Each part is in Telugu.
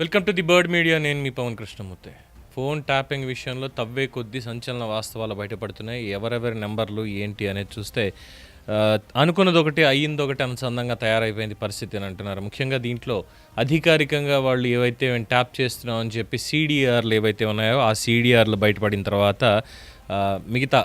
Welcome to the bird media నేను మీ పవన్ కృష్ణమూర్తి. ఫోన్ ట్యాపింగ్ విషయంలో తవ్వే కొద్దీ సంచలన వాస్తవాలు బయటపడుతున్నాయి. ఎవరెవరి నెంబర్లు ఏంటి అనేది చూస్తే అనుకున్నది ఒకటి అయ్యింది ఒకటి అనుసంధంగా తయారైపోయింది పరిస్థితి అని అంటున్నారు. ముఖ్యంగా దీంట్లో అధికారికంగా వాళ్ళు ఏవైతే మేము ట్యాప్ చేస్తున్నాం అని చెప్పి సీడీఆర్లు ఏవైతే ఉన్నాయో ఆ సీడీఆర్లు బయటపడిన తర్వాత మిగతా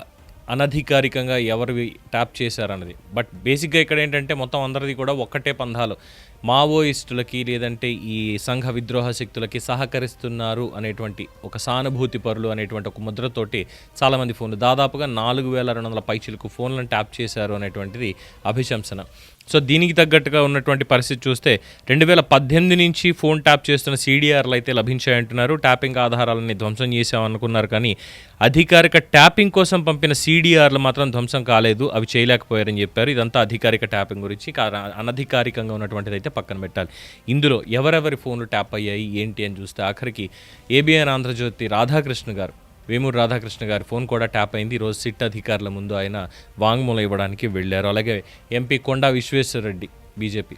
అనధికారికంగా ఎవరివి ట్యాప్ చేశారన్నది. బట్ బేసిక్గా ఇక్కడ ఏంటంటే మొత్తం అందరిది కూడా ఒక్కటే పంధాలు. మావోయిస్టులకి లేదంటే ఈ సంఘ విద్రోహ శక్తులకి సహకరిస్తున్నారు అనేటువంటి ఒక సానుభూతి పరులు అనేటువంటి ఒక ముద్రతోటి చాలామంది ఫోన్లు దాదాపుగా నాలుగు వేల రెండు వందల పైచిలకు ఫోన్లను ట్యాప్ చేశారు అనేటువంటిది అభిశంసన. సో దీనికి తగ్గట్టుగా ఉన్నటువంటి పరిస్థితి చూస్తే రెండు వేల పద్దెనిమిది నుంచి ఫోన్ ట్యాప్ చేస్తున్న సీడీఆర్లు అయితే లభించాయంటున్నారు. ట్యాపింగ్ ఆధారాలని ధ్వంసం చేశామనుకున్నారు కానీ అధికారిక ట్యాపింగ్ కోసం పంపిన సీడీఆర్లు మాత్రం ధ్వంసం కాలేదు. అవి చేయలేకపోయారని చెప్పారు. ఇదంతా అధికారిక ట్యాపింగ్ గురించి కా- అనధికారికంగా ఉన్నటువంటిది అయితే పక్కన పెట్టాలి. ఇందులో ఎవరెవరి ఫోన్లు ట్యాప్ అయ్యాయి ఏంటి అని చూస్తే ఆఖరికి ఏబిఎన్ ఆంధ్రజ్యోతి రాధాకృష్ణ గారు వేమూరు రాధాకృష్ణ గారి ఫోన్ కూడా ట్యాప్ అయింది. ఈరోజు సిట్ అధికారుల ముందు ఆయన వాంగ్మూలం ఇవ్వడానికి వెళ్ళారు. అలాగే ఎంపీ కొండా విశ్వేశ్వరరెడ్డి బీజేపీ.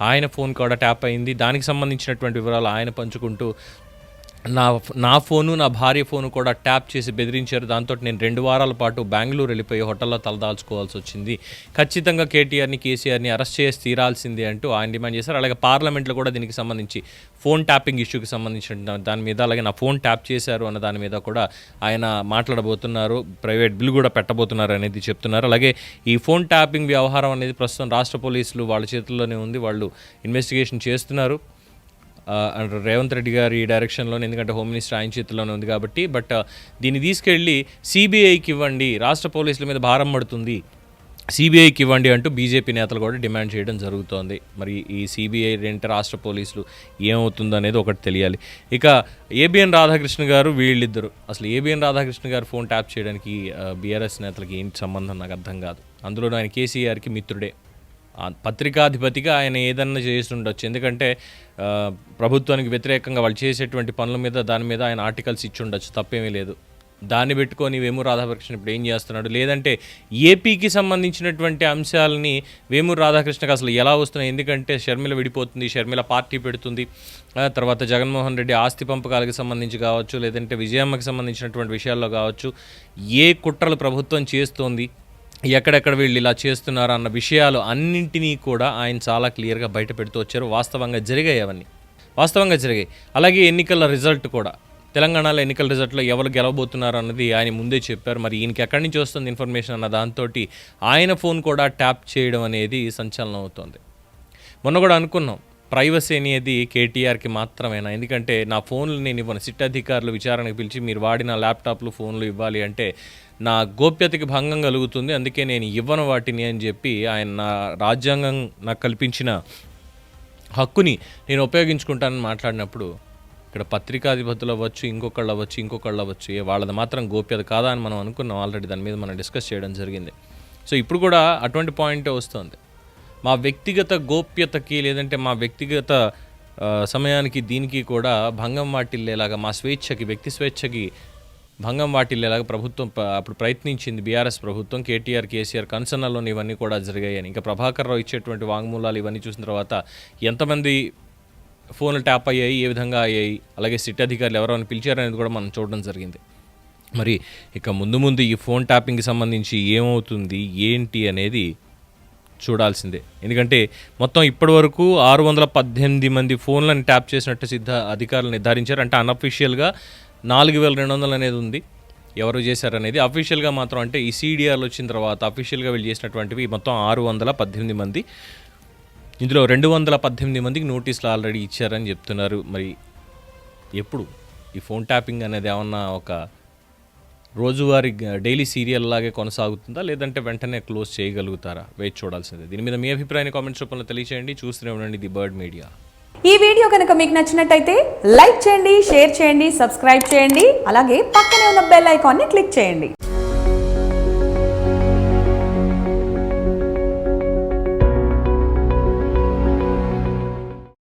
ఆయన ఫోన్ కూడా ట్యాప్ అయింది. దానికి సంబంధించినటువంటి వివరాలు ఆయన పంచుకుంటూ నా నా ఫోను నా భార్య ఫోను కూడా ట్యాప్ చేసి బెదిరించారు. దాంతో నేను రెండు వారాల పాటు బెంగళూరు వెళ్ళిపోయి హోటల్లో తలదాల్చుకోవాల్సి వచ్చింది. ఖచ్చితంగా కేటీఆర్ని కేసీఆర్ని అరెస్ట్ చేసి తీరాల్సిందే అంటూ ఆయన డిమాండ్ చేశారు. అలాగే పార్లమెంట్లో కూడా దీనికి సంబంధించి ఫోన్ ట్యాపింగ్ ఇష్యూకి సంబంధించిన దాని మీద అలాగే నా ఫోన్ ట్యాప్ చేశారు అన్న దాని మీద కూడా ఆయన మాట్లాడబోతున్నారు. ప్రైవేట్ బిల్ కూడా పెట్టబోతున్నారు అనేది చెప్తున్నారు. అలాగే ఈ ఫోన్ ట్యాపింగ్ వ్యవహారం అనేది ప్రస్తుతం రాష్ట్ర పోలీసులు వాళ్ళ చేతుల్లోనే ఉంది. వాళ్ళు ఇన్వెస్టిగేషన్ చేస్తున్నారు. అండ్ రేవంత్ రెడ్డి గారి డైరెక్షన్లోనే ఎందుకంటే హోమ్ మినిస్టర్ ఆయన చేతిలోనే ఉంది కాబట్టి బట్ దీన్ని తీసుకెళ్ళి సిబిఐకి ఇవ్వండి రాష్ట్ర పోలీసుల మీద భారం పడుతుంది సిబిఐకి ఇవ్వండి అంటూ బీజేపీ నేతలు కూడా డిమాండ్ చేయడం జరుగుతోంది. మరి ఈ సిబిఐ ఏంటి రాష్ట్ర పోలీసులు ఏమవుతుందో అనేది ఒకటి తెలియాలి. ఇక ఏబిఎన్ రాధాకృష్ణ గారు వీళ్ళిద్దరు అసలు ABN Radhakrishna garu phone tap చేయడానికి బీఆర్ఎస్ నేతలకి ఏంటి సంబంధం నాకు అర్థం కాదు. అందులో ఆయన కేసీఆర్కి మిత్రుడే. పత్రికాధిపతిగా ఆయన ఏదన్నా చేస్తుండొచ్చు. ఎందుకంటే ప్రభుత్వానికి వ్యతిరేకంగా వాళ్ళు చేసేటువంటి పనుల మీద దాని మీద ఆయన ఆర్టికల్స్ ఇచ్చి ఉండొచ్చు తప్పేమీ లేదు. దాన్ని పెట్టుకొని వేమూరు రాధాకృష్ణ ఇప్పుడు ఏం చేస్తున్నాడు? లేదంటే ఏపీకి సంబంధించినటువంటి అంశాలని వేమూరు రాధాకృష్ణకి అసలు ఎలా వస్తున్నాయి? ఎందుకంటే షర్మిల విడిపోతుంది షర్మిల పార్టీ పెడుతుంది. తర్వాత జగన్మోహన్ రెడ్డి ఆస్తి పంపకాలకు సంబంధించి కావచ్చు లేదంటే విజయమ్మకి సంబంధించినటువంటి విషయాల్లో కావచ్చు ఏ కుట్రలు ప్రభుత్వం చేస్తోంది? ఎక్కడెక్కడ వీళ్ళు ఇలా చేస్తున్నారు అన్న విషయాలు అన్నింటినీ కూడా ఆయన చాలా క్లియర్గా బయట పెడుతూ వచ్చారు. వాస్తవంగా జరిగాయి అవన్నీ. వాస్తవంగా జరిగాయి. అలాగే ఎన్నికల రిజల్ట్ కూడా. తెలంగాణలో ఎన్నికల రిజల్ట్లో ఎవరు గెలవబోతున్నారు అన్నది ఆయన ముందే చెప్పారు. మరి ఈయనకి ఎక్కడి నుంచి వస్తుంది ఇన్ఫర్మేషన్ అన్న దాంతో ఆయన ఫోన్ కూడా ట్యాప్ చేయడం అనేది సంచలనం అవుతోంది. మొన్న కూడా అనుకున్నాం. ప్రైవసీ అనేది కేటీఆర్కి మాత్రమేనా? ఎందుకంటే నా ఫోన్లు నేను ఇవ్వను. సిట్ అధికారులు విచారణకు పిలిచి మీరు వాడిన ల్యాప్టాప్లు ఫోన్లు ఇవ్వాలి అంటే నా గోప్యతకి భంగం కలుగుతుంది. అందుకే నేను ఇవ్వను వాటిని అని చెప్పి ఆయన నా రాజ్యాంగం నాకు కల్పించిన హక్కుని నేను ఉపయోగించుకుంటానని మాట్లాడినప్పుడు ఇక్కడ పత్రికాధిపతులు అవ్వచ్చు ఇంకొకళ్ళు అవ్వచ్చు ఇంకొకళ్ళు అవ్వచ్చు వాళ్ళది మాత్రం గోప్యత కాదా అని మనం అనుకున్నాం. ఆల్రెడీ దాని మీద మనం డిస్కస్ చేయడం జరిగింది. సో ఇప్పుడు కూడా అటువంటి పాయింటే వస్తుంది. మా వ్యక్తిగత గోప్యతకి లేదంటే మా వ్యక్తిగత సమయానికి దీనికి కూడా భంగం వాటిల్లేలాగా మా స్వేచ్ఛకి వ్యక్తి స్వేచ్ఛకి భంగం వాటిల్లేలాగా ప్రభుత్వం ప- అప్పుడు ప్రయత్నించింది బీఆర్ఎస్ ప్రభుత్వం కేటీఆర్ కేసీఆర్ కన్సర్నలోని ఇవన్నీ కూడా జరిగాయని. ఇంకా ప్రభాకర్ రావు ఇచ్చేటువంటి వాంగ్మూలాలు ఇవన్నీ చూసిన తర్వాత ఎంతమంది ఫోన్లు ట్యాప్ అయ్యాయి ఏ విధంగా అయ్యాయి అలాగే సిట్ అధికారులు ఎవరెవరిని పిలిచారనేది కూడా మనం చూడడం జరిగింది. మరి ఇక ముందు ముందు ఈ ఫోన్ ట్యాపింగ్కి సంబంధించి ఏమవుతుంది ఏంటి అనేది చూడాల్సిందే. ఎందుకంటే మొత్తం ఇప్పటి వరకు ఆరు వందల పద్దెనిమిది మంది ఫోన్లను ట్యాప్ చేసినట్టు సిద్ధ అధికారులు నిర్ధారించారు. అంటే అన్అఫీషియల్గా నాలుగు వేల రెండు వందలు అనేది ఉంది. ఎవరు చేశారనేది అఫీషియల్గా మాత్రం అంటే ఈ సీడీఆర్లు వచ్చిన తర్వాత అఫీషియల్గా వీళ్ళు చేసినటువంటివి మొత్తం ఆరు వందల పద్దెనిమిది మంది. ఇందులో రెండు వందల పద్దెనిమిది మందికి నోటీసులు ఆల్రెడీ ఇచ్చారని చెప్తున్నారు. మరి ఎప్పుడు? ఈ ఫోన్ ట్యాపింగ్ అనేది ఏమన్నా ఒక రోజువారీ డైలీ సీరియల్ లాగే కొనసాగుతుందా? లేదంటే వెంటనే క్లోజ్ చేయగలుగుతారా? వేచి చూడాల్సిందే. దీని మీద మీ అభిప్రాయాన్ని కామెంట్స్ రూపంలో తెలియచేయండి. చూస్తూనే ఉండండి ది బర్డ్ మీడియా. ఈ వీడియో కనుక మీకు నచ్చినట్టయితే లైక్ చేయండి షేర్ చేయండి సబ్స్క్రైబ్ చేయండి. అలాగే పక్కనే ఉన్న బెల్ ఐకాన్ని క్లిక్ చేయండి.